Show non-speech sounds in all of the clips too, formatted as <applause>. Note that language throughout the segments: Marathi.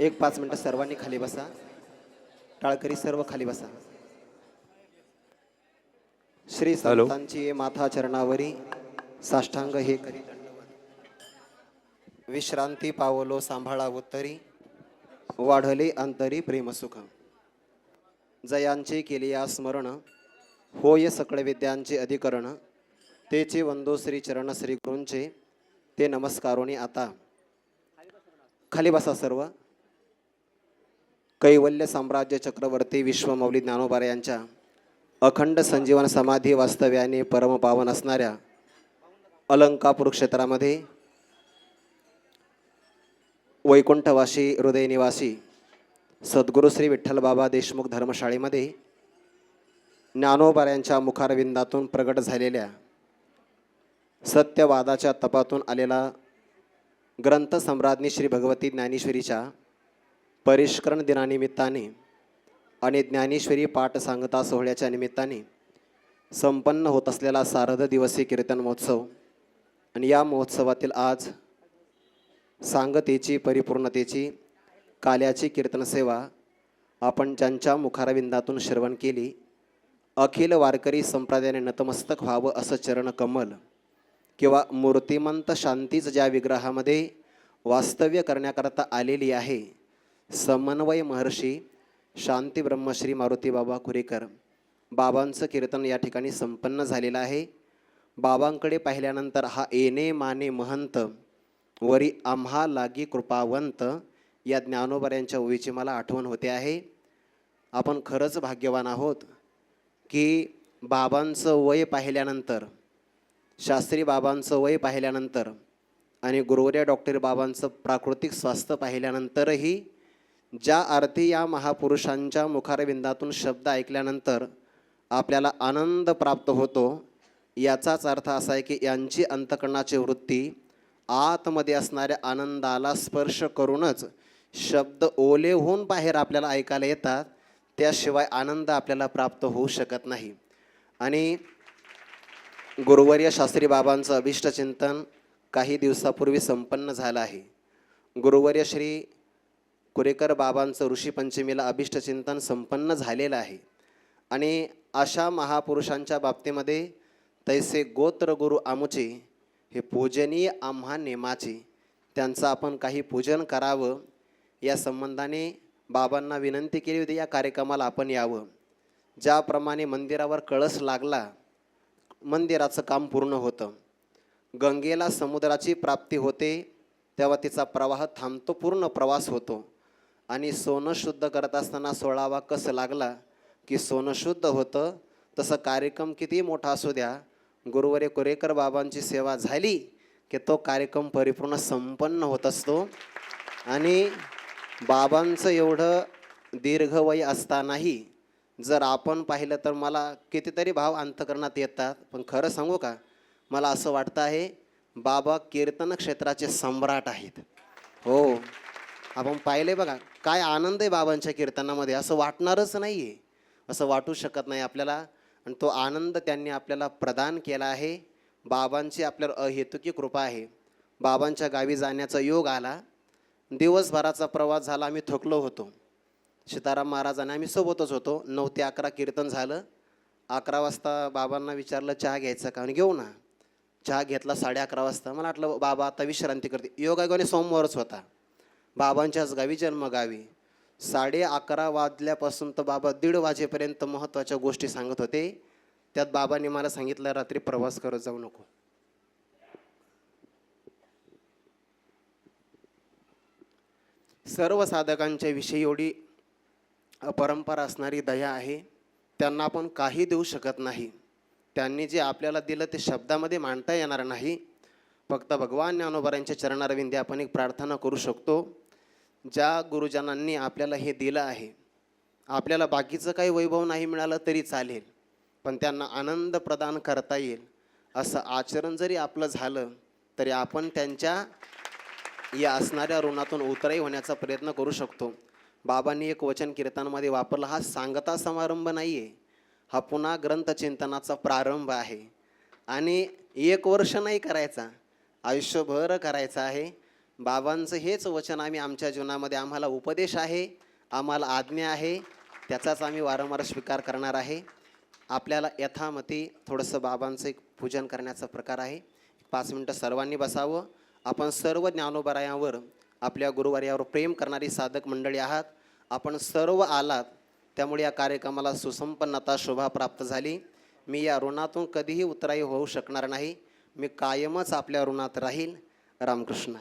एक पाच मिनिटं सर्वांनी खाली बसा. टाळकरी सर्व खाली बसा. श्री. संतांची माथा चरणावरी साष्टांग हे करी विश्रांती पावलो सांभाळा उत्तरी. वाढले अंतरी प्रेमसुख. जयांचे केले या स्मरण. होय सकळ विद्यांचे अधिकरण. तेचे वंदो श्री चरण श्री गुरूंचे. ते नमस्कारोनी आता. खाली बसा सर्व. कैवल्य साम्राज्य चक्रवर्ती विश्वमौली ज्ञानोबार यांच्या अखंड संजीवन समाधी वास्तव्याने परमपावन असणाऱ्या अलंकापूर क्षेत्रामध्ये वैकुंठवासी हृदयनिवासी सद्गुरू श्री विठ्ठलबाबा देशमुख धर्मशाळेमध्ये ज्ञानोबाऱ्यांच्या मुखारविंदातून प्रगट झालेल्या सत्यवादाच्या तपातून आलेला ग्रंथसम्राज्ञी श्री भगवती ज्ञानेश्वरीच्या परिष्करण दिनानिमित्ताने आणि ज्ञानेश्वरी पाठ सांगता सोहळ्याच्या निमित्ताने संपन्न होत असलेला सारद दिवसीय कीर्तन महोत्सव आणि या महोत्सवातील आज सांगतेची परिपूर्णतेची काल्याची कीर्तनसेवा आपण ज्यांच्या मुखारविंदातून श्रवण केली अखिल वारकरी संप्रदायाने नतमस्तक व्हावं असं चरण कमल किंवा मूर्तिमंत शांतीच ज्या विग्रहामध्ये वास्तव्य करण्याकरता आलेली आहे समन्वय महर्षी शांती ब्रह्मश्री मारुती बाबा कुरेकर बाबांचं कीर्तन या ठिकाणी संपन्न झालेलं आहे. बाबांकडे पाहिल्यानंतर हा येणे माने महंत वरी आम्हा लागी कृपावंत या ज्ञानोबर यांच्या ओळीची मला आठवण होते आहे. आपण खरंच भाग्यवान आहोत की बाबांचं वय पाहिल्यानंतर शास्त्री बाबांचं वय पाहिल्यानंतर आणि गुरुवर्या डॉक्टर बाबांचं प्राकृतिक स्वास्थ्य पाहिल्यानंतरही ज्या अर्थी या महापुरुषांच्या मुखारविंदातून शब्द ऐकल्यानंतर आपल्याला आनंद प्राप्त होतो याचाच अर्थ असा आहे की यांची अंतकरणाची वृत्ती आतमध्ये असणाऱ्या आनंदाला स्पर्श करूनच शब्द ओले होऊन बाहेर आपल्याला ऐकायला येतात त्याशिवाय आनंद आपल्याला प्राप्त होऊ शकत नाही. आणि गुरुवर्य शास्त्री बाबांचं अभिष्टचिंतन काही दिवसापूर्वी संपन्न झालं आहे. गुरुवर्य श्री कुरेकर बाबांचं ऋषीपंचमीला अभिष्ट चिंतन संपन्न झालेलं आहे. आणि अशा महापुरुषांच्या बाबतीमध्ये तैसे गोत्र गुरु आमुचे हे पूजनीय आम्हा नेमाचे त्यांचं आपण काही पूजन करावं या संबंधाने बाबांना विनंती केली होती या कार्यक्रमाला आपण यावं. ज्याप्रमाणे मंदिरावर कळस लागला मंदिराचं काम पूर्ण होतं. गंगेला समुद्राची प्राप्ती होते तेव्हा तिचा प्रवाह थांबतो पूर्ण प्रवास होतो. आणि सोनं शुद्ध करत असताना सोळावा कस लागला की सोनं शुद्ध होतं तसं कार्यक्रम किती मोठा असू द्या गुरुवारी कुरेकर बाबांची सेवा झाली की तो कार्यक्रम परिपूर्ण संपन्न होत असतो. आणि बाबांचं एवढं दीर्घवय असतानाही जर आपण पाहिलं तर मला कितीतरी भाव अंतकरणात येतात पण खरं सांगू का? मला असं वाटतं आहे बाबा कीर्तन क्षेत्राचे सम्राट आहेत. हो. आपण पाहिले बघा काय आनंद आहे बाबांच्या कीर्तनामध्ये असं वाटणारच नाही आहे असं वाटू शकत नाही आपल्याला आणि तो आनंद त्यांनी आपल्याला प्रदान केला आहे. बाबांची आपल्यावर अहेतुकी कृपा आहे. बाबांच्या गावी जाण्याचा योग आला. दिवसभराचा प्रवास झाला आम्ही थकलो होतो. सीताराम महाराजांनी आम्ही सोबतच होतो. नऊ ते अकरा कीर्तन झालं. अकरा वाजता बाबांना विचारलं चहा घ्यायचा का? आणि घेऊ ना. चहा घेतला साडे अकरा वाजता. मला वाटलं बाबा आता विश्रांती करते. योगायोगाने सोमवारच होता. बाबांच्याच गावी जन्मगावी. साडे अकरा वाजल्यापासून तर बाबा दीड वाजेपर्यंत महत्त्वाच्या गोष्टी सांगत होते. त्यात बाबांनी मला सांगितलं रात्री प्रवास करत जाऊ नको. सर्व साधकांच्या विषयी एवढी परंपरा असणारी दया आहे त्यांना आपण काही देऊ शकत नाही. त्यांनी जे आपल्याला दिलं ते शब्दामध्ये मांडता येणार नाही. फक्त भगवान ज्ञानोबरांच्या चरणारविंदी आपण एक प्रार्थना करू शकतो. ज्या गुरुजनांनी आपल्याला हे दिलं आहे आपल्याला बाकीचं काही वैभव नाही मिळालं तरी चालेल पण त्यांना आनंद प्रदान करता येईल. असं आचरण जरी आपलं झालं तरी आपण त्यांच्या या असणाऱ्या ऋणातून उतराई होण्याचा प्रयत्न करू शकतो. बाबांनी एक वचन कीर्तनामध्ये वापरला हा सांगता समारंभ नाही आहे हा पुन्हा ग्रंथचिंतनाचा प्रारंभ आहे. आणि एक वर्ष नाही करायचा आयुष्यभर करायचं आहे. बाबांचं हेच वचन आम्ही आमच्या जीवनामध्ये आम्हाला उपदेश आहे आम्हाला आज्ञा आहे त्याचाच आम्ही वारंवार स्वीकार करणार आहे. आपल्याला यथामती थोडंसं बाबांचं एक पूजन करण्याचा प्रकार आहे. पाच मिनटं सर्वांनी बसावं. आपण सर्व ज्ञानोबरायावर आपल्या गुरुवार्यावर प्रेम करणारी साधक मंडळी आहात. आपण सर्व आलात. त्यामुळे या कार्यक्रमाला सुसंपन्नता शोभा प्राप्त झाली. मी या ऋणातून कधीही उतराई होऊ शकणार नाही. मी कायमच आपल्या ऋणात राहील. रामकृष्ण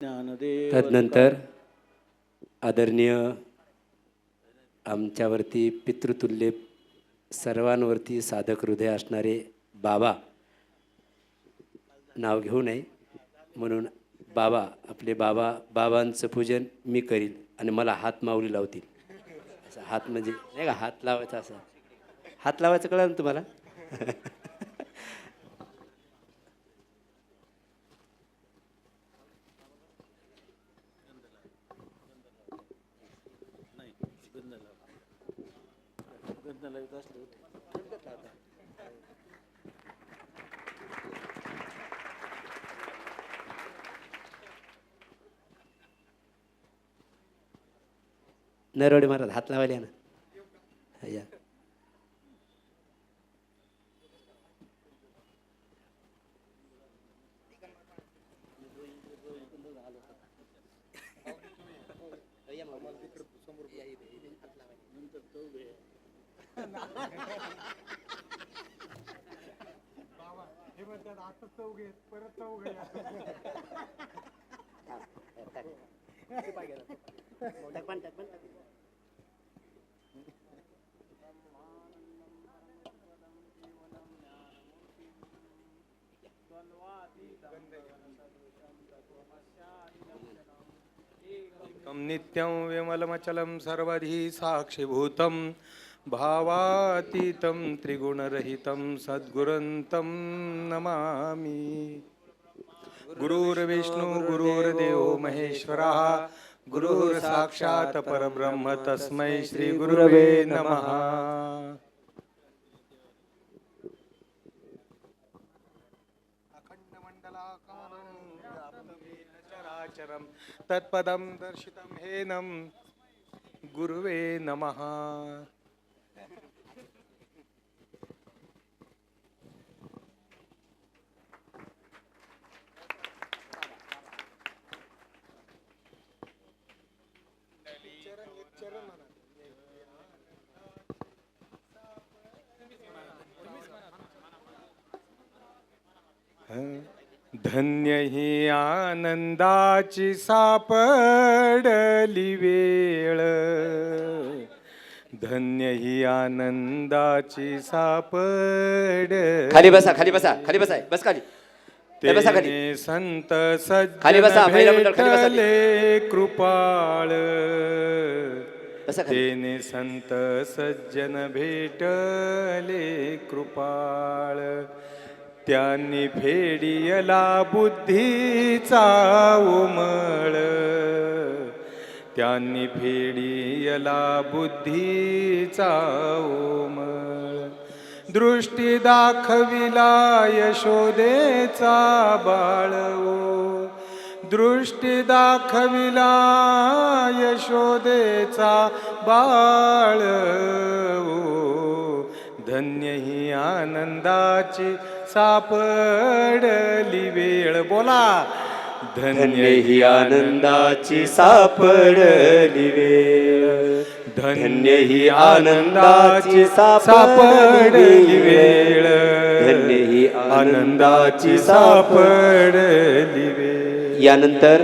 तदनंतर आदरणीय आमच्यावरती पितृतुल्य सर्वांवरती साधक हृदय असणारे बाबा नाव घेऊ नये. म्हणून बाबा आपले बाबा बाबांचं पूजन मी करील आणि मला हात माऊली लावतील. असं हात म्हणजे नाही का हात लावायचा असं. हात लावायचं कळलं ना तुम्हाला? <laughs> नरवडे महाराज हात लावायला ना. या. ना हा, या एकं नित्यं विमलमचलं सर्वधी साक्षिभूतं भावातीतं त्रिगुणरहितं सद्गुरन्तं नमामि। गुरुर्विष्णु गुरुर्देवो महेश्वरः गुरुर्साक्षात् परब्रह्म तस्मै श्रीगुरवे नमः। चराचरं तत्पदं दर्शितं हेनं। गुरुवे नमः। धन्य ही आनंदाची सापडली वेळ. धन्य ही आनंदाची सापड खाली बसा खाली बसा खाली बसा बस खाली. ए, बसा खाली. तेने संत सज्जन खाली बसा, महिला मंडळ खाली बसा. भेटले कृपाळ. बसा खाली. तेने संत सज्जन भेटले कृपाळ. त्यांनी फेडियला बुद्धीचा उमळ. त्यांनी फेडियला बुद्धीचा उमळ. दृष्टी दाखविला यशोदेचा बाळवो दृष्टी दाखविला यशोदेचा बाळ धन्य ही आनंदाची सापडली वेळ. बोला. धन्य ही आनंदाची सापडली वेळ. धन्य ही आनंदाची सापडली वेळ. धन्य ही आनंदाची सापडली वेळ. यानंतर